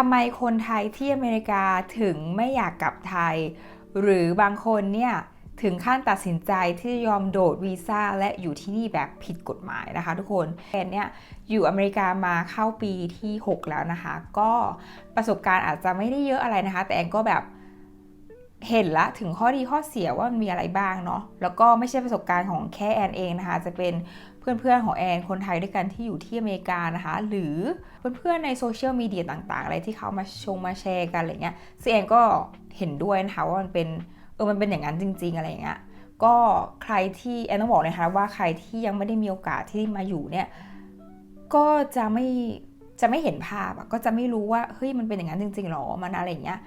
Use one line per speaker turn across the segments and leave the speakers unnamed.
ทำไมคนไทยที่อเมริกาถึงไม่อยากกลับไทย หรือบางคนเนี่ยถึงขั้นตัดสินใจที่จะยอมโดดวีซ่าและอยู่ที่นี่แบบผิดกฎหมายนะคะทุกคนแอนเนี่ยอยู่อเมริกามาเข้าปีที่ 6 แล้วนะคะ ก็ประสบการณ์อาจจะไม่ได้เยอะอะไรนะคะ แต่แอนก็แบบเห็นละถึงข้อดีข้อเสียว่ามันมีอะไรบ้างเนาะแล้วก็ไม่ใช่ประสบการณ์ของแค่แอนเองนะคะ จะเป็น เพื่อนๆของแอนคนไทยด้วยกันที่อยู่ที่อเมริกานะคะ หรือเพื่อนๆในโซเชียลมีเดียต่างๆ อะไรที่เขามาชงมาแชร์กันอะไรเงี้ยซึ่งแอนก็เห็นด้วยนะคะว่ามันเป็นเออมันเป็นอย่างนั้นจริง ๆ อะไรเงี้ยก็ใครที่แอนต้องบอกเลยนะคะว่าใครที่ยังไม่ได้มีโอกาสที่มาอยู่เนี่ยก็จะไม่จะไม่เห็นภาพก็จะไม่รู้ว่าเฮ้ยมันเป็นอย่างนั้นจริงๆหรอมันอะไรเงี้ย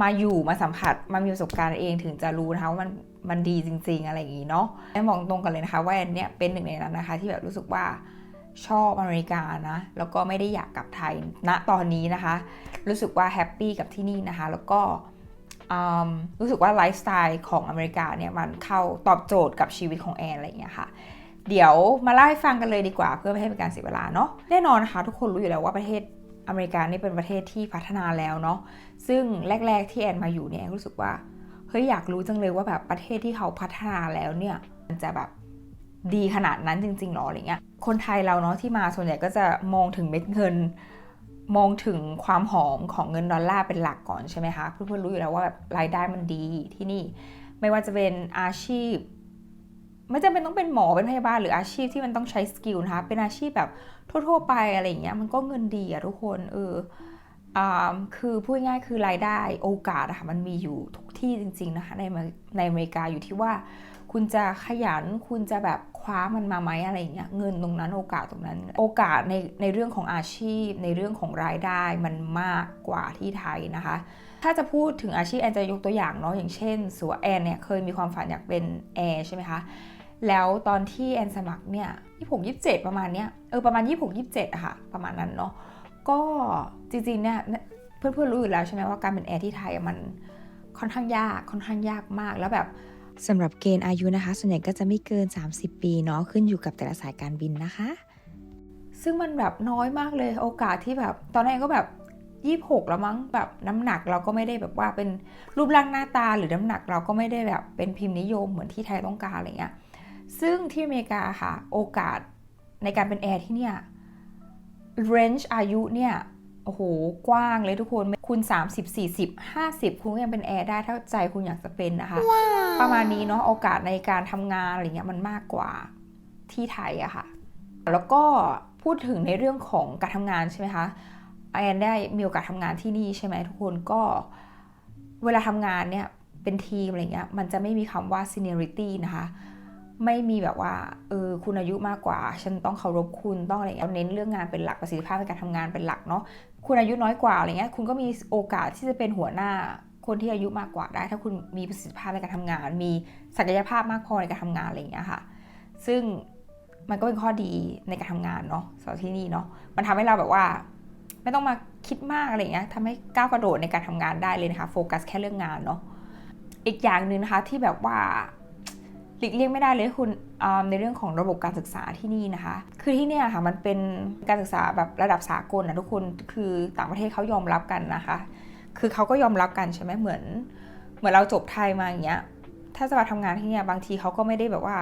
มาอยู่มาสัมผัสมามีประสบการณ์เองถึงจะรู้นะคะว่ามันมันดีจริง ๆ อะไรอย่างนี้เนาะแอนมองตรงกันเลยนะคะว่าแอนเนี่ยเป็นหนึ่งในนั้นนะคะ ที่แบบรู้สึกว่าชอบอเมริกานะ แล้วก็ไม่ได้อยากกลับไทยณตอนนี้นะคะ รู้สึกว่าแฮปปี้กับที่นี่นะคะ แล้วก็รู้สึกว่าไลฟ์สไตล์ของอเมริกาเนี่ยมันเข้าตอบโจทย์กับชีวิตของแอนอะไรอย่างเงี้ยค่ะ เดี๋ยวมาเล่าให้ฟังกันเลยดีกว่าเพื่อไม่ให้เป็นการเสียเวลาเนาะแน่นอนนะคะทุกคนรู้อยู่แล้วว่าประเทศ อเมริกานี่เป็นประเทศที่พัฒนาแล้วเนาะซึ่งแรก ๆที่แอนมาอยู่เนี่ยแอนรู้สึกว่าเฮ้ยอยากรู้จังเลยว่าแบบประเทศที่เขาพัฒนาแล้วเนี่ยมันจะแบบดีขนาดนั้นจริงๆหรออะไรเงี้ยคนไทยเราเนาะที่มาส่วนใหญ่ก็จะมองถึงเม็ดเงิน มองถึงความหอมของเงินดอลลาร์เป็นหลักก่อนใช่ไหมคะเพื่อนๆรู้อยู่แล้วว่าแบบรายได้มันดีที่นี่ ไม่ว่าจะเป็นอาชีพ ไม่จำเป็นต้องเป็นหมอเป็นพยาบาลหรืออาชีพที่มันต้องใช้สกิลนะคะเป็นอาชีพแบบ ทั่ว ๆ ไปอะไรเงี้ยมันก็เงินดีอะทุกคนเออคือพูดง่ายคือรายได้โอกาสอะค่ะมันมีอยู่ทุกที่จริง ๆ นะคะในในอเมริกาอยู่ที่ว่า คุณจะขยันคุณจะแบบคว้ามันมาไหมอะไรเงี้ยเงินตรงนั้นโอกาสตรงนั้น โอกาสในในเรื่องของอาชีพ ในเรื่องของรายได้มันมากกว่าที่ไทยนะคะ ถ้าจะพูดถึงอาชีพแอนจะยกตัวอย่างเนาะอย่างเช่นสัวแอนเนี่ยเคยมีความฝันอยากเป็นแอร์ใช่ไหมคะ แล้วตอนที่แอนสมัครเนี่ยยี่หกยี่เจ็ดประมาณเนี้ยเออประมาณยี่หกยี่เจ็ดอะค่ะ ประมาณนั้นเนาะก็จริงๆเนี่ยเพื่อนๆรู้อยู่แล้วใช่ไหมว่าการเป็นแอร์ที่ไทยมันค่อนข้างยากค่อนข้างยากมากแล้วแบบสำหรับเกณฑ์อายุนะคะ ส่วนใหญ่ก็จะไม่เกิน 30 ปีเนาะขึ้นอยู่กับแต่ละสายการบินนะคะ ซึ่งมันแบบน้อยมากเลยโอกาสที่แบบ ตอนแรกก็แบบ26แล้วมั้งแบบน้ำหนักเราก็ไม่ได้แบบว่าเป็นรูปร่างหน้าตาหรือน้ำหนักเราก็ไม่ได้แบบเป็นพิมพ์นิยมเหมือนที่ไทยต้องการอะไรเงี้ย ซึ่งที่อเมริกาค่ะ โอกาสในการเป็นแอร์ที่เนี่ย range อายุเนี่ย โอ้โห กว้างเลยทุกคน คุณ 30 40 50 คุณก็ยังเป็นแอร์ได้ถ้าใจคุณอยากจะเป็นนะคะประมาณนี้เนาะ โอกาสในการทำงานอะไรเงี้ยมันมากกว่าที่ไทยอะค่ะ แล้วก็พูดถึงในเรื่องของการทำงานใช่ไหมคะ แอนได้มีโอกาสทำงานที่นี่ใช่ไหมทุกคนก็เวลาทำงานเนี่ยเป็นทีมอะไรเงี้ยมันจะไม่มีคำว่า seniority นะคะ ไม่มีแบบว่าเออคุณอายุมากกว่า ฉันต้องเคารพคุณต้องอะไรเงี้ยเน้นเรื่องงานเป็นหลักประสิทธิภาพในการทำงานเป็นหลักเนาะคุณอายุน้อยกว่าอะไรเงี้ยคุณก็มีโอกาสที่จะเป็นหัวหน้าคนที่อายุมากกว่าได้ ถ้าคุณมีประสิทธิภาพในการทำงาน มีศักยภาพมากพอในการทำงานอะไรเงี้ยค่ะ ซึ่งมันก็เป็นข้อดีในการทำงานเนาะสำหรับที่นี่เนาะมันทำให้เราแบบว่า ไม่ต้องมาคิดมากอะไรเงี้ยทำให้ก้าวกระโดดในการทำงานได้เลยนะคะโฟกัสแค่เรื่องงานเนาะอีกอย่างหนึ่งนะคะที่แบบว่า หลีกเลี่ยงไม่ได้เลยคุณในเรื่องของระบบการศึกษาที่นี่นะคะ คือที่เนี่ยค่ะมันเป็นการศึกษาแบบระดับสากลนะทุกคนคือต่างประเทศเขายอมรับกันนะคะ คือเขาก็ยอมรับกันใช่ไหมเหมือน เหมือนเราจบไทยมาอย่างเงี้ยถ้าจะมาทำงานที่เนี่ยบางทีเขาก็ไม่ได้แบบว่า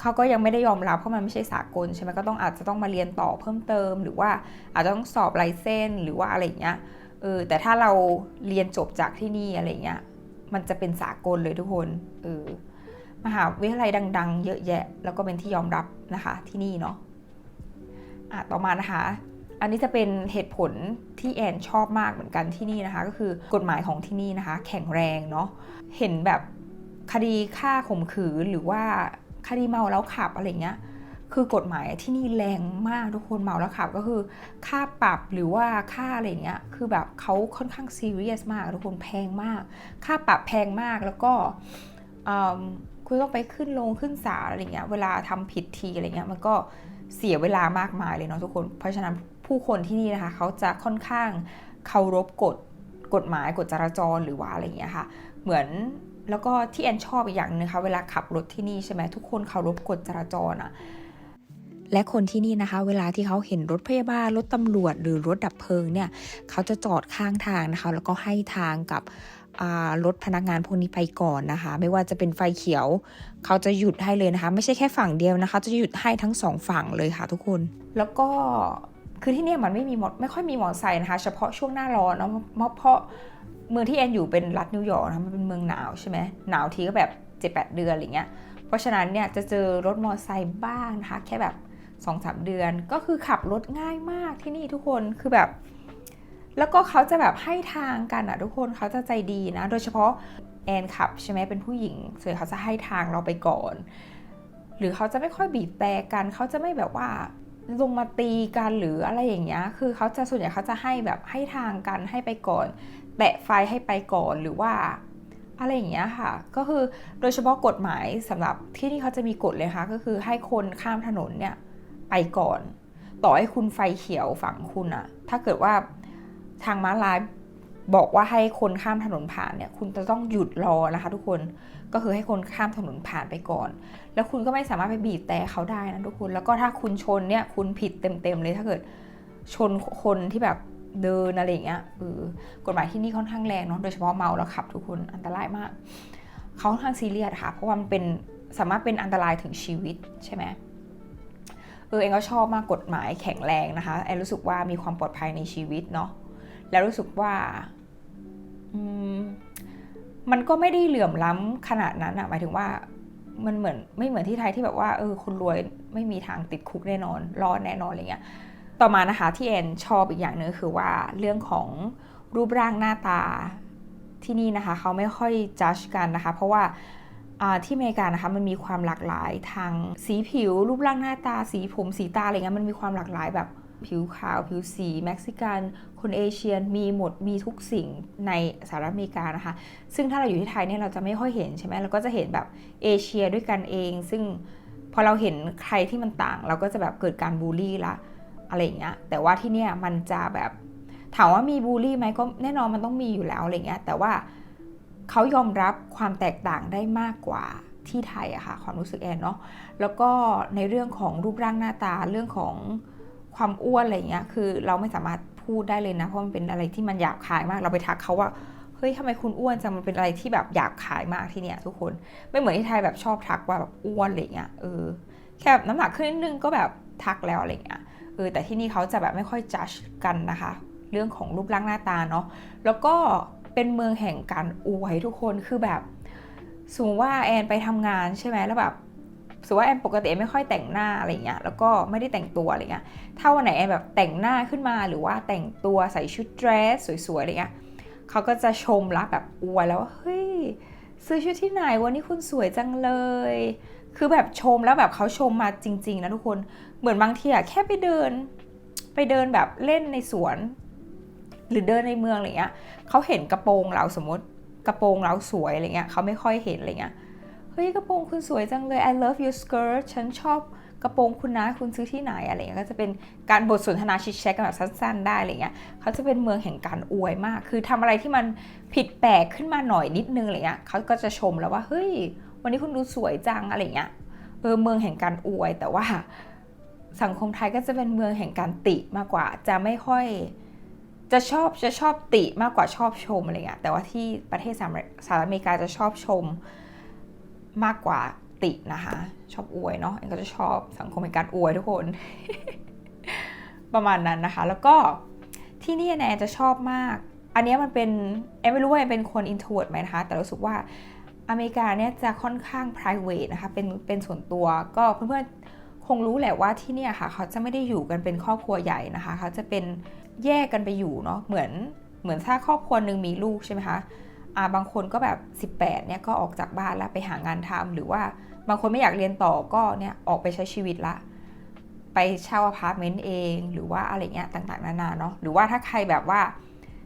เขาก็ยังไม่ได้ยอมรับเพราะมันไม่ใช่สากลใช่ไหมก็ต้องอาจจะต้องมาเรียนต่อเพิ่มเติม หรือว่าอาจจะต้องสอบไลเซนหรือว่าอะไรเงี้ยเออแต่ถ้าเราเรียนจบจากที่นี่อะไรเงี้ยมันจะเป็นสากลเลยทุกคนเออ มหาวิทยาลัยดัง ๆ เยอะแยะ แล้วก็เป็นที่ยอมรับนะคะที่นี่เนาะอะต่อมานะคะ อันนี้จะเป็นเหตุผลที่แอนชอบมากเหมือนกันที่นี่นะคะ ก็คือกฎหมายของที่นี่นะคะ แข็งแรงเนาะเห็นแบบคดีฆ่าข่มขืนหรือว่าคดีเมาแล้วขับอะไรเงี้ยคือกฎหมายที่นี่แรงมากทุกคนเมาแล้วขับก็คือค่าปรับหรือว่าค่าอะไรเงี้ยคือแบบเขาค่อนข้างซีเรียสมากทุกคนแพงมาก ค่าปรับแพงมากแล้วก็ คุณต้องไปขึ้นลงขึ้นศาลอะไรเงี้ยเวลาทำผิดทีอะไรเงี้ยมันก็เสียเวลามากมายเลยเนาะทุกคน เพราะฉะนั้นผู้คนที่นี่นะคะเขาจะค่อนข้างเคารพกฎกฎหมายกฎจราจรหรือว่าอะไรเงี้ยค่ะ เหมือนแล้วก็ที่แอนชอบอีกอย่างนึงคะเวลาขับรถที่นี่ใช่ไหมทุกคนเคารพกฎจราจรอะและคนที่นี่นะคะ เวลาที่เขาเห็นรถพยาบาลรถตำรวจหรือรถดับเพลิงเนี่ยเขาจะจอดข้างทางนะคะ แล้วก็ให้ทางกับ อ่ารถพนักงานพวกนี้ไปก่อนนะคะ ไม่ว่าจะเป็นไฟเขียว เขาจะหยุดให้เลยนะคะ ไม่ใช่แค่ฝั่งเดียวนะคะ จะหยุดให้ทั้งสองฝั่งเลยค่ะทุกคน แล้วก็คือที่นี่มันไม่มีมอไม่ค่อยมีมอเตอร์ไซค์นะคะ เฉพาะช่วงหน้าร้อนเนาะเพราะเพราะเมืองที่แอนอยู่เป็นรัฐนิวยอร์กนะมันเป็นเมืองหนาวใช่ไหมหนาวทีก็แบบ7จ็ดแปดเดือนอะไรเงี้ย เพราะฉะนั้นเนี่ยจะเจอรถมอเตอร์ไซค์บ้างนะคะ แค่แบบ2องสามเดือนก็คือขับรถง่ายมากที่นี่ทุกคนคือแบบ แล้วก็เขาจะแบบให้ทางกันอะทุกคนเขาจะใจดีนะ โดยเฉพาะแอนขับใช่ไหมเป็นผู้หญิงส่วนเขาจะให้ทางเราไปก่อน หรือเขาจะไม่ค่อยบีบแต่กัน เขาจะไม่แบบว่าลงมาตีกันหรืออะไรอย่างเงี้ย คือเขาจะส่วนใหญ่เขาจะให้แบบให้ทางกันให้ไปก่อน แตะไฟให้ไปก่อนหรือว่าอะไรอย่างเงี้ยค่ะ ก็คือโดยเฉพาะกฎหมายสำหรับที่นี่เขาจะมีกฎเลยค่ะ ก็คือให้คนข้ามถนนเนี่ยไปก่อน ต่อให้คุณไฟเขียวฝั่งคุณอะถ้าเกิดว่า ทางม้าลายบอกว่าให้คนข้ามถนนผ่านเนี่ย คุณจะต้องหยุดรอนะคะ ทุกคนก็คือให้คนข้ามถนนผ่านไปก่อน แล้วคุณก็ไม่สามารถไปบีบแต่เขาได้นะทุกคน แล้วก็ถ้าคุณชนเนี่ย คุณผิดเต็มๆเลยถ้าเกิดชนคนที่แบบเดินอะไรอย่างเงี้ยเออกฎหมายที่นี่ค่อนข้างแรงเนาะโดยเฉพาะเมาแล้วขับ ทุกคนอันตรายมากเขาค่อนข้างซีเรียสค่ะ เพราะว่ามันเป็นสามารถเป็นอันตรายถึงชีวิตใช่ไหมเออเองก็ชอบมากกฎหมายแข็งแรงนะคะแอนรู้สึกว่ามีความปลอดภัยในชีวิตเนาะ แล้วรู้สึกว่ามมันก็ไม่ได้เหลื่อมล้ำขนาดนั้นอะหมายถึงว่ามันเหมือนไม่เหมือนที่ไทยที่แบบว่าเออคนรวยไม่มีทางติดคุกแน่นอน รอดแน่นอนอะไรเงี้ยต่อมานะคะที่แอนชอบอีกอย่างหนึ่งคือว่าเรื่องของรูปร่างหน้าตาที่นี่นะคะเขาไม่ค่อยจัดกันนะคะ เพราะว่าที่อเมริกานะคะมันมีความหลากหลายทางสีผิว รูปร่างหน้าตา สีผมสีตาอะไรเงี้ยมันมีความหลากหลายแบบ ผิวขาวผิวสีเม็กซิกัน คนเอเชียมีหมดมีทุกสิ่งในสหรัฐอเมริกานะคะ ซึ่งถ้าเราอยู่ที่ไทยเนี่ยเราจะไม่ค่อยเห็นใช่ไหมเราก็จะเห็นแบบเอเชียด้วยกันเอง ซึ่งพอเราเห็นใครที่มันต่าง เราก็จะแบบเกิดการบูลลี่ละอะไรเงี้ยแต่ว่าที่เนี่ยมันจะแบบถามว่ามีบูลลี่ไหมก็แน่นอนมันต้องมีอยู่แล้วอะไรเงี้ยแต่ว่าเขายอมรับความแตกต่างได้มากกว่าที่ไทยอะค่ะความรู้สึกแอนเนาะแล้วก็ในเรื่องของรูปร่างหน้าตาเรื่องของ ความอ้วนอะไรเงี้ยคือเราไม่สามารถพูดได้เลยนะ เพราะมันเป็นอะไรที่มันหยาบคายมาก เราไปทักเขาว่าเฮ้ยทำไมคุณอ้วนจังมันเป็นอะไรที่แบบหยาบคายมากที่เนี่ยทุกคนไม่เหมือนที่ไทยแบบชอบทักว่าแบบอ้วนอะไรเงี้ยเออแค่แบบน้ำหนักขึ้นนิดนึงก็แบบทักแล้วอะไรเงี้ยเออแต่ที่นี่เขาจะแบบไม่ค่อยจัดกันนะคะ เรื่องของรูปร่างหน้าตาเนาะแล้วก็เป็นเมืองแห่งการอวยทุกคนคือแบบสมมติว่าแอนไปทำงานใช่ไหมแล้วแบบ สมมติว่าแอนปกติไม่ค่อยแต่งหน้าอะไรเงี้ยแล้วก็ไม่ได้แต่งตัวอะไรเงี้ยถ้าวันไหนแอนแบบแต่งหน้าขึ้นมาหรือว่าแต่งตัวใส่ชุดเดรสสวยๆอะไรเงี้ยเขาก็จะชมรับแบบอวยแล้วว่าเฮ้ยซื้อชุดที่ไหนวันนี้คุณสวยจังเลย คือแบบชมแล้วแบบเขาชมมาจริง ๆ นะทุกคนเหมือนบางทีอะแค่ไปเดิน ไปเดินแบบเล่นในสวน หรือเดินในเมืองอะไรเงี้ยเขาเห็นกระโปรงเราสมมติกระโปรงเราสวยอะไรเงี้ยเขาไม่ค่อยเห็นอะไรเงี้ย เฮ้ยกระโปรงคุณสวยจังเลย I love your skirt ฉันชอบกระโปรงคุณนะคุณซื้อที่ไหนอะไรเงี้ยก็จะเป็นการบทสนทนาชิดแชทกันแบบสั้น ๆ ได้อะไรเงี้ยเขาจะเป็นเมืองแห่งการอวยมาก คือทำอะไรที่มันผิดแปลกขึ้นมาหน่อยนิดนึงอะไรเงี้ยเขาก็จะชมแล้วว่าเฮ้ย วันนี้คุณดูสวยจังอะไรเงี้ยเออเมืองแห่งการอวยแต่ว่าสังคมไทยก็จะเป็นเมืองแห่งการติมากกว่า จะไม่ค่อยจะชอบจะชอบติมากกว่าชอบชมอะไรเงี้ยแต่ว่าที่ประเทศสหรัฐอเมริกาจะชอบชม มากกว่าตินะคะ ชอบอวยเนาะเองก็จะชอบสังคมแห่งการอวยทุกคน ประมาณนั้นนะคะ แล้วก็ที่นี่แนนจะชอบมาก อันนี้มันเป็นเอ็มไม่รู้ว่าเป็นคนอินโทรดไหมนะคะ แต่รู้สึกว่าอเมริกาเนี่ยจะค่อนข้าง p r i v a t นะคะ เป็นเป็นส่วนตัวก็เพื่อนๆคงรู้แหละว่าที่นี่ค่ะ เขาจะไม่ได้อยู่กันเป็นครอบครัวใหญ่นะคะ เขาจะเป็นแยกกันไปอยู่เนาะ เหมือนเหมือนถ้าครอบครัวหนึ่งมีลูกใช่ไหมคะ บางคนก็แบบ 18เนี่ยก็ออกจากบ้านแล้วไปหางานทำหรือว่าบางคนไม่อยากเรียนต่อก็เนี่ยออกไปใช้ชีวิตละ ไปเช่าอพาร์ตเมนต์เองหรือว่าอะไรเงี้ยต่างๆนานาเนาะหรือว่าถ้าใครแบบว่า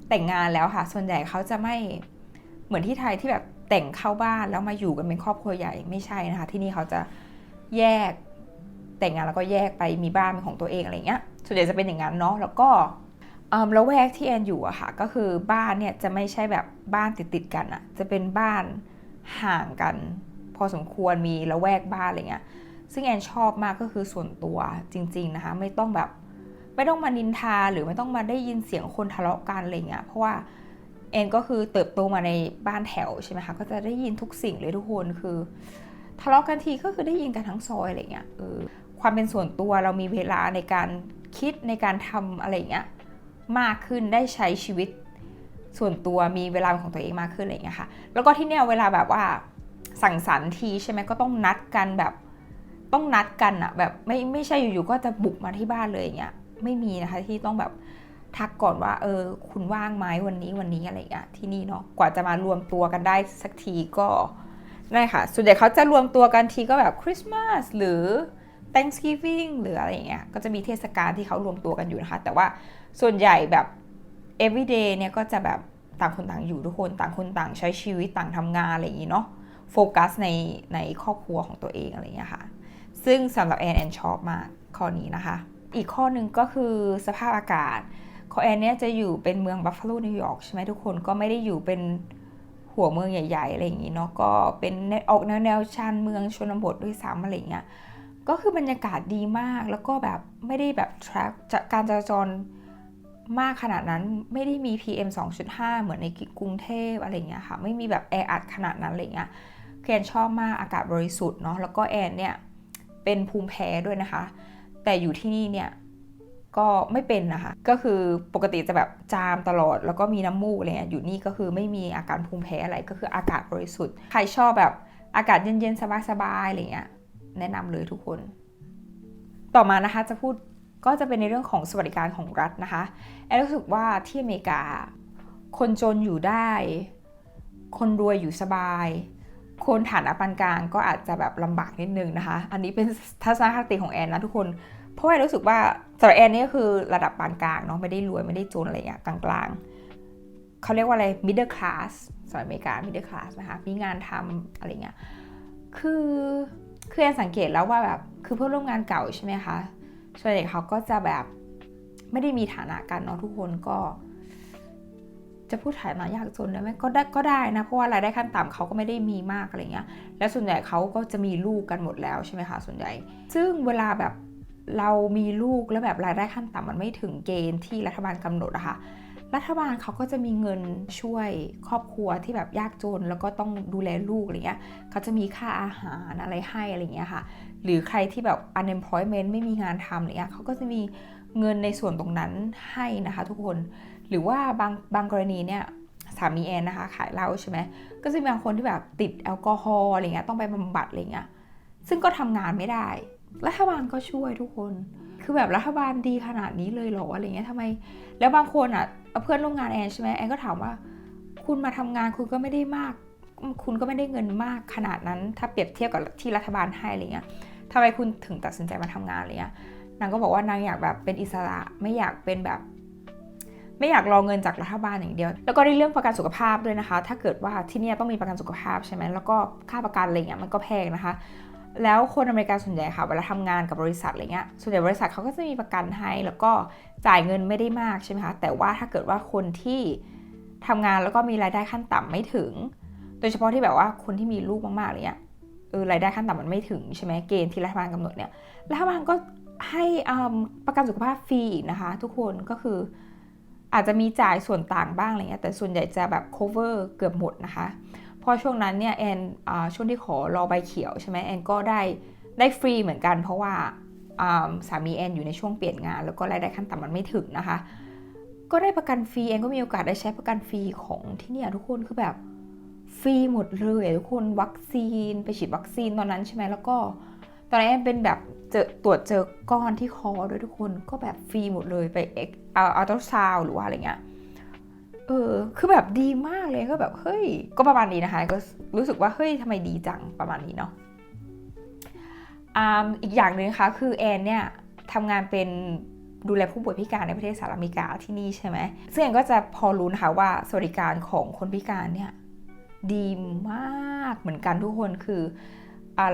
แต่งงานแล้วค่ะ ส่วนใหญ่เขาจะไม่เหมือนที่ไทยที่แบบแต่งเข้าบ้านแล้วมาอยู่กันเป็นครอบครัวใหญ่ไม่ใช่นะคะ ที่นี่เขาจะแยกแต่งงานแล้วก็แยกไปมีบ้านเป็นของตัวเองอะไรเงี้ยส่วนใหญ่จะเป็นอย่างนั้นเนาะแล้วก็ แล้วแวกที่แอนอยู่อะค่ะก็คือบ้านเนี่ยจะไม่ใช่แบบบ้านติดติดกันอะจะเป็นบ้านห่างกัน พอสมควรมีละแวกบ้านอะไรเงี้ยซึ่งแอนชอบมากก็คือส่วนตัวจริง ๆนะคะ ไม่ต้องแบบไม่ต้องมานินทาหรือไม่ต้องมาได้ยินเสียงคนทะเลาะกันอะไรเงี้ยเพราะว่าแอนก็คือเติบโตมาในบ้านแถวใช่ไหมคะก็จะได้ยินทุกสิ่งเลยทุกคนคือ ทะเลาะกันทีก็คือได้ยินกันทั้งซอยอะไรเงี้ยเออความเป็นส่วนตัวเรามีเวลาในการคิดในการทำอะไรเงี้ย มากขึ้นได้ใช้ชีวิตส่วนตัวมีเวลาของตัวเองมากขึ้นอะไรเงี้ยค่ะ แล้วก็ที่เนี่ยเวลาแบบว่าสั่งสรรค์ทีใช่ไหมก็ต้องนัดกันแบบต้องนัดกันอะแบบไม่ไม่ใช่อยู่ๆก็จะบุกมาที่บ้านเลยอย่างเงี้ยไม่มีนะคะที่ต้องแบบทักก่อนว่า เออ คุณว่างไหมวันนี้วันนี้อะไรอย่างเงี้ยที่นี่เนาะกว่าจะมารวมตัวกันได้สักทีก็ได้ค่ะส่วนใหญ่เขาจะรวมตัวกันทีก็แบบคริสต์มาสหรือ Thanksgiving หรืออะไรอย่างเงี้ยก็จะมีเทศกาลที่เขารวมตัวกันอยู่นะคะ แต่ว่า ส่วนใหญ่แบบ everyday เนี่ยก็จะแบบต่างคนต่างอยู่ทุกคนต่างคนต่างใช้ชีวิตต่างทำงานอะไรอย่างงี้เนาะโฟกัสในในครอบครัวของตัวเองอะไรอย่างเงี้ค่ะ ซึ่งสำหรับแอนแอนชอบมากข้อนี้นะคะ อีกข้อหนึ่งก็คือสภาพอากาศของแอนเนี่ยจะอยู่เป็นเมืองบัฟฟาโลนิวยอร์กใช่ไหมทุกคนก็ไม่ได้อยู่เป็นหัวเมืองใหญ่ ๆ อะไรอย่างงี้เนาะก็เป็นออกแนวแนวชานเมืองชนบทด้วยซ้ำอะไรอย่างเงี้ยก็คือบรรยากาศดีมากแล้วก็แบบไม่ได้แบบ track การจราจร มากขนาดนั้นไม่ได้มี PM 2.5 เหมือนในกรุงเทพอะไรเงี้ยค่ะ ไม่มีแบบแออัดขนาดนั้นอะไรเงี้ยแอนชอบมากอากาศบริสุทธิ์เนาะแล้วก็แอนเนี่ยเป็นภูมิแพ้ด้วยนะคะ แต่อยู่ที่นี่เนี่ยก็ไม่เป็นนะคะ ก็คือปกติจะแบบจามตลอด แล้วก็มีน้ำมูกอะไรเงี้ยอยู่นี่ก็คือไม่มีอาการภูมิแพ้อะไรก็คืออากาศบริสุทธิ์ ใครชอบแบบอากาศเย็นๆ สบายๆอะไรเงี้ยแนะนำเลยทุกคน ต่อมานะคะจะพูด ก็จะเป็นในเรื่องของสวัสดิการของรัฐนะคะแอนรู้สึกว่าที่อเมริกา คนจนอยู่ได้ คนรวยอยู่สบาย คนฐานะปานกลางก็อาจจะแบบลำบากนิดนึงนะคะ อันนี้เป็นทัศนคติของแอนนะทุกคน เพราะว่ารู้สึกว่าสำหรับแอนนี่ก็คือระดับปานกลางเนาะไม่ได้รวยไม่ได้จนอะไรอย่างเงี้ยกลางๆเขาเรียกว่าอะไร middle class สำหรับอเมริกา middle class นะคะมีงานทำอะไรเงี้ยคือคือแอนสังเกตแล้วว่าแบบคือเพื่อนร่วมงานเก่าใช่ไหมคะ ส่วนใหญ่เขาก็จะแบบไม่ได้มีฐานะกันเนาะทุกคนก็ จะพูดฐานะยากจนได้ไหมก็ได้ก็ได้นะเพราะว่ารายได้ขั้นต่ำเขาก็ไม่ได้มีมากอะไรเงี้ย แล้วส่วนใหญ่เขาก็จะมีลูกกันหมดแล้วใช่ไหมคะส่วนใหญ่ ซึ่งเวลาแบบเรามีลูกแล้วแบบรายได้ขั้นต่ำมันไม่ถึงเกณฑ์ที่รัฐบาลกำหนดอะค่ะรัฐบาลเขาก็จะมีเงินช่วยครอบครัวที่แบบยากจนแล้วก็ต้องดูแลลูกอะไรเงี้ยเขาจะมีค่าอาหารอะไรให้อะไรเงี้ยค่ะ หรือใครที่แบบ unemployment ไม่มีงานทำอะไรเงี้ยเขาก็จะมีเงินในส่วนตรงนั้นให้นะคะทุกคน หรือว่าบางบางกรณีเนี่ยสามีแอนนะคะขายเหล้าใช่ไหมก็จะมีบางคนที่แบบติดแอลกอฮอล์อะไรเงี้ยต้องไปบำบัดอะไรเงี้ยซึ่งก็ทำงานไม่ได้ รัฐบาลก็ช่วยทุกคน คือแบบรัฐบาลดีขนาดนี้เลยเหรออะไรเงี้ยทำไม แล้วบางคนอะเพื่อนร่วมงานแอนใช่ไหมแอนก็ถามว่า คุณมาทำงานคุณก็ไม่ได้มาก คุณก็ไม่ได้เงินมากขนาดนั้น ถ้าเปรียบเทียบกับที่รัฐบาลให้อะไรเงี้ยทำไมคุณถึงตัดสินใจมาทำงานอะไรเงี้ยนางก็บอกว่านางอยากแบบเป็นอิสระไม่อยากเป็นแบบ ไม่อยากรอเงินจากรัฐบาลอย่างเดียว แล้วก็ในเรื่องประกันสุขภาพด้วยนะคะ ถ้าเกิดว่าที่นี่ต้องมีประกันสุขภาพใช่ไหมแล้วก็ค่าประกันอะไรเงี้ยมันก็แพงนะคะ แล้วคนอเมริกันส่วนใหญ่ค่ะเวลาทำงานกับบริษัทอะไรเงี้ยส่วนใหญ่บริษัทเขาก็จะมีประกันให้แล้วก็จ่ายเงินไม่ได้มากใช่ไหมคะแต่ว่าถ้าเกิดว่าคนที่ทำงานแล้วก็มีรายได้ขั้นต่ำไม่ถึง โดยเฉพาะที่แบบว่าคนที่มีลูกมากๆเลยเนี่ยเออรายได้ขั้นต่ำมันไม่ถึงใช่ไหมเกณฑ์ที่รัฐบาลกำหนดเนี่ยรัฐบาลก็ให้ประกันสุขภาพฟรีอีกนะคะ ทุกคนก็คืออาจจะมีจ่ายส่วนต่างบ้างอะไรเงี้ยแต่ส่วนใหญ่จะแบบ cover เกือบหมดนะคะพอช่วงนั้นเนี่ยแอนช่วงที่ขอรอใบเขียวใช่ไหมแอนก็ได้ได้ฟรีเหมือนกัน เพราะว่าสามีแอนอยู่ในช่วงเปลี่ยนงาน แล้วก็รายได้ขั้นต่ำมันไม่ถึงนะคะ ก็ได้ประกันฟรีแอนก็มีโอกาสได้ใช้ประกันฟรีของที่เนี่ยทุกคนคือแบบ ฟรีหมดเลยทุกคนวัคซีนไปฉีดวัคซีนตอนนั้นใช่ไหมแล้วก็ ตอนนั้นแอนเป็นแบบเจอตรวจเจอก้อนที่คอด้วยทุกคนก็แบบฟรีหมดเลยไปเอ็กอัลตราซาวหรือว่าอะไรเงี้ยเออคือแบบดีมากเลยก็แบบเฮ้ย ก็ประมาณนี้นะคะ ก็รู้สึกว่าเฮ้ยทำไมดีจังประมาณนี้เนาะออีกอย่างหนึ่งคะคือแอนเนี่ยทำงานเป็นดูแลผู้ป่วยพิการในประเทศสหรัฐอเมริกาที่นี่ใช่ไหมซึ่งแอนก็จะพอรู้นะคะว่าสวัสดิการของคนพิการเนี่ย ดีมากเหมือนกันทุกคนคือ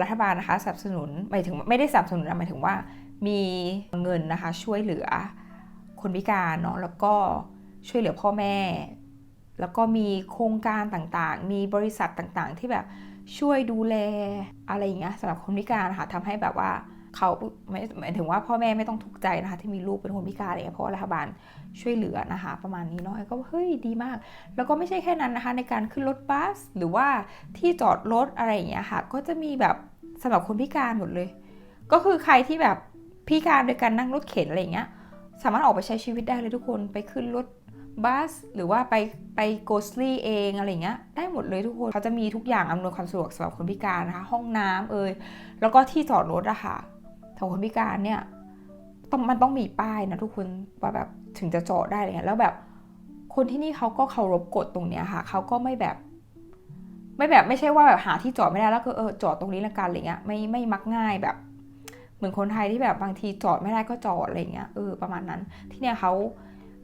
รัฐบาลนะคะสนับสนุนหมายถึงไม่ได้สนับสนุนหมายถึงว่ามีเงินนะคะช่วยเหลือคนพิการเนาะแล้วก็ช่วยเหลือพ่อแม่ แล้วก็มีโครงการต่างๆ มีบริษัทต่างๆ ที่แบบช่วยดูแลอะไรอย่างเงี้ยสำหรับคนพิการค่ะทำให้แบบว่าเขาหมายถึงว่าพ่อแม่ไม่ต้องทุกข์ใจนะคะที่มีลูกเป็นคนพิการอะไรเงี้ยเพราะรัฐบาล ช่วยเหลือนะคะ ประมาณนี้เนาะก็เฮ้ยดีมาก แล้วก็ไม่ใช่แค่นั้นนะคะ ในการขึ้นรถบัส หรือว่าที่จอดรถอะไรอย่างเงี้ยค่ะ ก็จะมีแบบสำหรับคนพิการหมดเลย ก็คือใครที่แบบพิการโดยการนั่งรถเข็นอะไรอย่างเงี้ยสามารถออกไปใช้ชีวิตได้เลยทุกคนไปขึ้นรถบัสหรือว่าไปไปโกสลี่เองอะไรเงี้ยได้หมดเลยทุกคนเขาจะมีทุกอย่างอำนวยความสะดวกสำหรับคนพิการนะคะ ห้องน้ำเอ่ยแล้วก็ที่จอดรถอะค่ะสำหรับคนพิการเนี่ยต้องมันต้องมีป้ายนะทุกคนว่าแบบ ถึงจะเจอดได้อะไรเงี้ยแล้วแบบคนที่นี่เขาก็เคารพกฎตรงเนี้ยค่ะเขาก็ไม่แบบ ไม่แบบไม่ใช่ว่าแบบหาที่จอดไม่ได้แล้วก็เออจอดตรงนี้ละกันอะไรเงี้ยไม่ไม่มักง่ายแบบ เหมือนคนไทยที่แบบบางทีจอดไม่ได้ก็จอดอะไรเงี้ยเออประมาณนั้น ที่เนี่ยเขา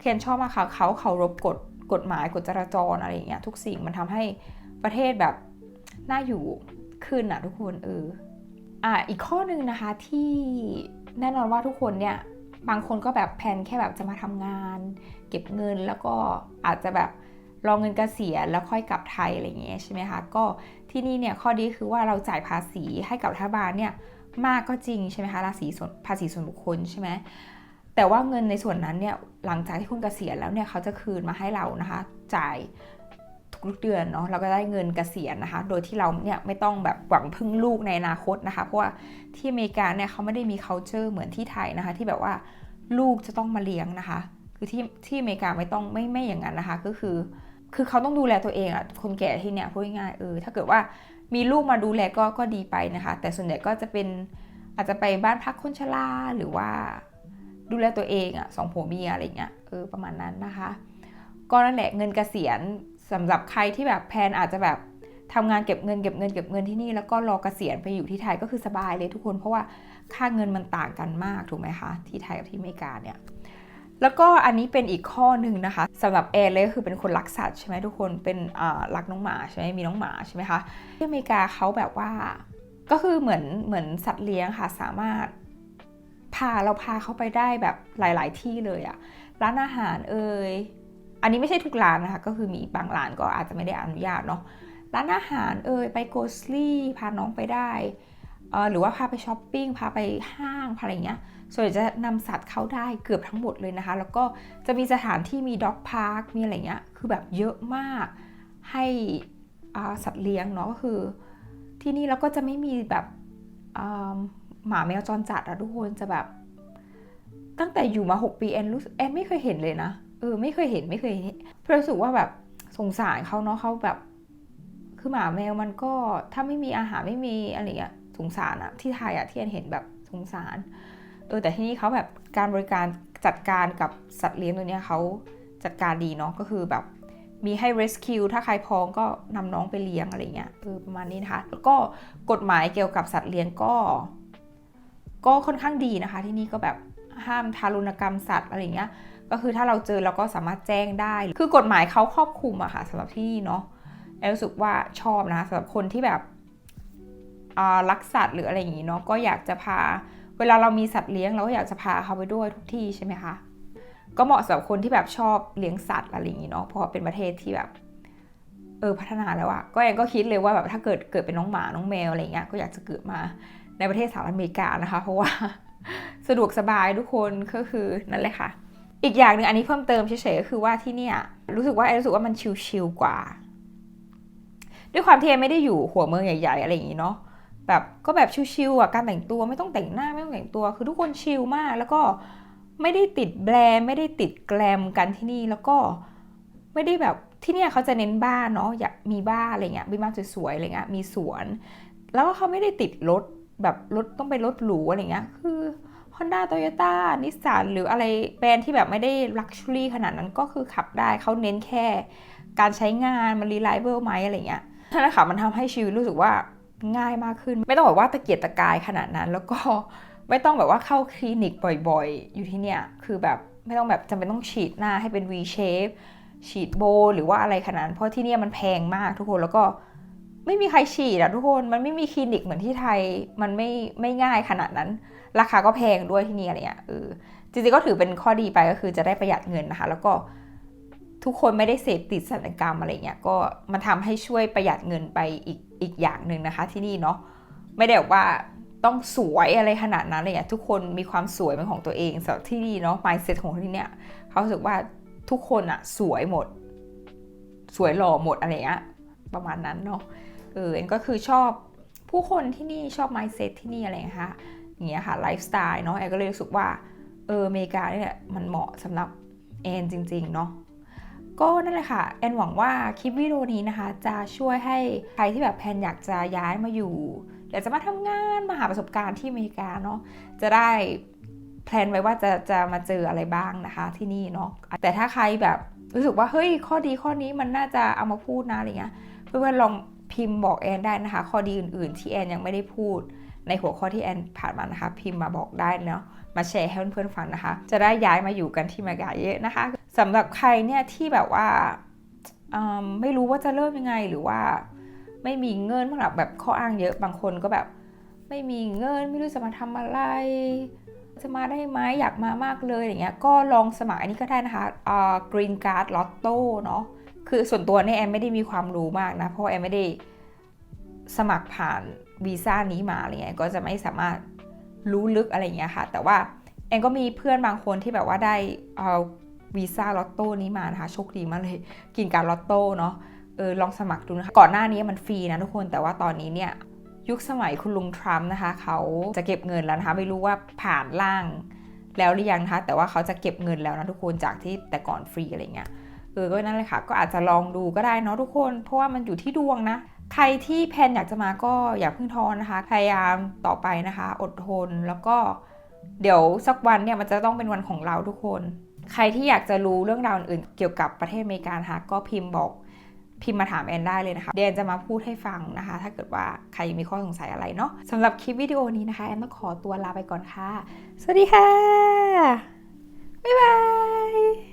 เคนชอบมากค่ะเขาเคารพกฎกฎหมายกฎจราจรอะไรอย่างเงี้ยทุกสิ่งมันทำให้ประเทศแบบน่าอยู่ขึ้นอะทุกคนเอออะอีกข้อหนึ่งนะคะที่แน่นอนว่าทุกคนเนี่ย บางคนก็แบบแพนแค่แบบจะมาทำงาน เก็บเงินแล้วก็อาจจะแบบรองเงินเกษียณแล้วค่อยกลับไทยอะไรอย่างเงี้ยใช่ไหมคะก็ที่นี่เนี่ยข้อดีคือว่าเราจ่ายภาษีให้กับรัฐบาลเนี่ยมากก็จริงใช่ไหมคะภาษีส่วนภาษีส่วนบุคคลใช่ไหมแต่ว่าเงินในส่วนนั้นเนี่ยหลังจากที่คุณเกษียณแล้วเนี่ยเขาจะคืนมาให้เรานะคะ จ่าย ทุกเดือนเนาะเราก็ได้เงินเกษียณนะคะ โดยที่เราเนี่ยไม่ต้องแบบหวังพึ่งลูกในอนาคตนะคะ เพราะว่าที่อเมริกาเนี่ยเขาไม่ได้มี culture เหมือนที่ไทยนะคะ ที่แบบว่าลูกจะต้องมาเลี้ยงนะคะ คือที่ที่อเมริกาไม่ต้องไม่ไม่อย่างนั้นนะคะ ก็คือ คือเขาต้องดูแลตัวเองอะคนแก่ที่เนี่ยพูดง่ายเออถ้าเกิดว่ามีลูกมาดูแลก็ก็ดีไปนะคะ แต่ส่วนใหญ่ก็จะเป็นอาจจะไปบ้านพักคนชราหรือว่าดูแลตัวเองอะสองผัวเมียอะไรเงี้ยเออประมาณนั้นนะคะ ก็นั่นแหละเงินเกษียณ สำหรับใครที่แบบแพนอาจจะแบบทำงานเก็บเงินเก็บเงินเก็บเงินที่นี่แล้วก็รอเกษียณไปอยู่ที่ไทยก็คือสบายเลยทุกคนเพราะว่าค่าเงินมันต่างกันมากถูกไหมคะ ที่ไทยกับที่อเมริกาเนี่ยแล้วก็อันนี้เป็นอีกข้อหนึ่งนะคะสำหรับแอร์เลยก็คือเป็นคนรักสัตว์ใช่ไหมทุกคนเป็นรักน้องหมาใช่ไหมมีน้องหมาใช่ไหมคะที่อเมริกาเขาแบบว่าก็คือเหมือนเหมือนสัตว์เลี้ยงค่ะสามารถพาเราพาเขาไปได้แบบหลาย ๆ ที่เลยอะร้านอาหารเอ่ย อันนี้ไม่ใช่ทุกร้านนะคะ ก็คือมีบางร้านก็อาจจะไม่ได้อนุญาตเนาะร้านอาหารเอ่ยไปโกสลี่พาน้องไปได้หรือว่าพาไปช้อปปิ้งพาไปห้างพาอะไรเงี้ย ส่วนใหญ่จะนำสัตว์เข้าได้เกือบทั้งหมดเลยนะคะ แล้วก็จะมีสถานที่มีด็อกพาร์คมีอะไรเงี้ย คือแบบเยอะมากให้อาสัตว์เลี้ยงเนาะก็คือ ที่นี่แล้วก็จะไม่มีแบบหมาแมวจรจัดอะทุกคนจะแบบ ตั้งแต่อยู่มา 6 ปีแอนรู้แอนไม่เคยเห็นเลยนะ เออ ไม่เคยเห็นไม่เคยเห็นเพราะรู้สึกว่าแบบสงสารเขาเนาะเขาแบบ คือหมาแมวมันก็ถ้าไม่มีอาหารไม่มีอะไรเงี้ยสงสารอะที่ไทยอะที่เห็นแบบสงสาร เออแต่ที่นี่เขาแบบการบริการจัดการกับสัตว์เลี้ยงตัวเนี้ยเขาจัดการดีเนาะก็คือแบบมีให้ rescue ถ้าใครพ้องก็นำน้องไปเลี้ยงอะไรเงี้ยเออประมาณนี้นะคะ แล้วก็กฎหมายเกี่ยวกับสัตว์เลี้ยงก็ ก็ค่อนข้างดีนะคะ ที่นี่ก็แบบห้ามทารุณกรรมสัตว์อะไรเงี้ย ก็คือถ้าเราเจอเราก็สามารถแจ้งได้ คือกฎหมายเขาครอบคลุมอะค่ะสำหรับที่นี่เนาะแอนรู้สึกว่าชอบนะสำหรับคนที่แบบรักสัตว์หรืออะไรอย่างงี้เนาะก็อยากจะพา เวลาเรามีสัตว์เลี้ยงเราก็อยากจะพาเขาไปด้วยทุกที่ใช่ไหมคะก็เหมาะสำหรับคนที่แบบชอบเลี้ยงสัตว์อะไรอย่างงี้เนาะเพราะเป็นประเทศที่แบบเออพัฒนาแล้วอะก็เองก็คิดเลยว่าแบบถ้าเกิดเกิดเป็นน้องหมาน้องแมวอะไรเงี้ยก็อยากจะเกิดมาในประเทศสหรัฐอเมริกานะคะ เพราะว่าสะดวกสบายทุกคนก็คือนั่นแหละค่ะ อีกอย่างหนึ่งอันนี้เพิ่มเติมเฉยๆก็คือว่าที่เนี่ยรู้สึกว่าแอรู้สึกว่ามันชิลๆกว่า ด้วยความที่แอไม่ได้อยู่หัวเมืองใหญ่ๆอะไรอย่างงี้เนาะแบบก็แบบชิลๆอะการแต่งตัวไม่ต้องแต่งหน้าไม่ต้องแต่งตัว คือทุกคนชิลมาก แล้วก็ไม่ได้ติดแบรนด์ไม่ได้ติดแกลมกันที่นี่แล้วก็ไม่ได้แบบที่เนี่ยเขาจะเน้นบ้านเนาะอยากมีบ้านอะไรเงี้ยมีบ้านสวยๆอะไรเงี้ยมีสวน แล้วก็เขาไม่ได้ติดรถแบบรถต้องไปรถหรูอะไรเงี้ยคือ Honda Toyota Nissan หรืออะไรแบรนด์ที่แบบไม่ได้ Luxury ขนาดนั้นก็คือขับได้เขาเน้นแค่การใช้งานมัน reliable ไหมอะไรเงี้ยนั่นแหละค่ะมันทำให้ชีวิตรู้สึกว่าง่ายมากขึ้น ไม่ต้องแบบว่าตะเกียกตะกายขนาดนั้น แล้วก็ไม่ต้องแบบว่าเข้าคลินิกบ่อยๆ อยู่ที่เนี่ยคือแบบไม่ต้องแบบจำเป็นต้องฉีดหน้าให้เป็น V shape ฉีดโบ หรือว่าอะไรขนาดนั้น เพราะที่เนี่ยมันแพงมากทุกคนแล้วก็ไม่มีใครฉีดอะทุกคนมันไม่มีคลินิกเหมือนที่ไทย มันไม่ไม่ง่ายขนาดนั้น ราคาก็แพงด้วยที่นี่อะไรเงี้ยเออจริงๆก็ถือเป็นข้อดีไปก็คือจะได้ประหยัดเงินนะคะ แล้วก็ทุกคนไม่ได้เสพติดสัญญกรรมอะไรเงี้ยก็มันทำให้ช่วยประหยัดเงินไปอีกอีกอย่างหนึ่งนะคะ ที่นี่เนาะไม่ได้ว่าต้องสวยอะไรขนาดนั้นเลยอะทุกคนมีความสวยเป็นของตัวเองสำหรับที่นี่เนาะ mindset ของที่เนี่ยเขาสึกว่าทุกคนอะสวยหมด สวยหล่อหมดอะไรเงี้ยประมาณนั้นเนาะเออเอ็นก็คือชอบผู้คนที่นี่ชอบ mindset ที่นี่อะไรเงี้ยค่ะ อย่างเงี้ยค่ะไลฟ์สไตล์เนาะแอนก็เลยรู้สึกว่าเอออเมริกาเนี่ยมันเหมาะสำหรับแอนจริงๆเนาะก็นั่นแหละค่ะ แอนหวังว่าคลิปวิดีโอนี้นะคะ จะช่วยให้ใครที่แบบแพนอยากจะย้ายมาอยู่อยากจะมาทำงานมาหาประสบการณ์ที่อเมริกาเนาะจะได้แพลนไว้ว่าจะจะมาเจออะไรบ้างนะคะที่นี่เนาะแต่ถ้าใครแบบรู้สึกว่าเฮ้ยข้อดีข้อนี้มันน่าจะเอามาพูดนะอะไรเงี้ยเพื่อนๆลองพิมพ์บอกแอนได้นะคะ ข้อดีอื่นๆที่แอนยังไม่ได้พูด ในหัวข้อที่แอนผ่านมานะคะ พิมพ์มาบอกได้เนาะมาแชร์ให้เพื่อนๆฟังนะคะ จะได้ย้ายมาอยู่กันที่มริกาเยอะนะคะสำหรับใครเนี่ยที่แบบว่าไม่รู้ว่าจะเริ่มยังไงหรือว่า ไม่มีเงินสำหรับแบบข้ออ้างเยอะบางคนก็แบบ ไม่มีเงินไม่รู้จะมาทำอะไร จะมาได้ไหมอยากมามากเลยอย่างเงี้ยก็ลองสมัครอันนี้ก็ได้นะคะอ่า Green Card Lotto เนาะคือส่วนตัวเนี่ยแอนไม่ได้มีความรู้มากนะ เพราะแอนไม่ได้สมัครผ่าน วีซ่านี้มาอะไรเงี้ยก็จะไม่สามารถรู้ลึกอะไรเงี้ยค่ะ แต่ว่าแอนก็มีเพื่อนบางคนที่แบบว่าได้เอาวีซ่าลอตโต้นี้มานะคะโชคดีมากเลย กินการลอตโต้เนาะเออลองสมัครดูนะคะก่อนหน้านี้มันฟรีนะทุกคนแต่ว่าตอนนี้เนี่ยยุคสมัยคุณลุงทรัมป์นะคะ เขาจะเก็บเงินแล้วนะคะไม่รู้ว่าผ่านร่างแล้วหรือยังนะคะแต่ว่าเขาจะเก็บเงินแล้วนะทุกคนจากที่แต่ก่อนฟรีอะไรเงี้ยเออก็นั่นเลยค่ะ ก็อาจจะลองดูก็ได้เนาะทุกคน เพราะว่ามันอยู่ที่ดวงนะใครที่แพนอยากจะมาก็อย่าเพิ่งท้อนะคะ พยายามต่อไปนะคะ อดทนแล้วก็เดี๋ยวสักวันเนี่ยมันจะต้องเป็นวันของเราทุกคน ใครที่อยากจะรู้เรื่องราวอื่นเกี่ยวกับประเทศอเมริกานะคะก็พิมพ์บอกพิมพ์มาถามแอนได้เลยนะคะเดนจะมาพูดให้ฟังนะคะ ถ้าเกิดว่าใครมีข้อสงสัยอะไรเนาะสำหรับคลิปวิดีโอนี้นะคะแอนต้องขอตัวลาไปก่อนค่ะ สวัสดีค่ะ บ๊ายบาย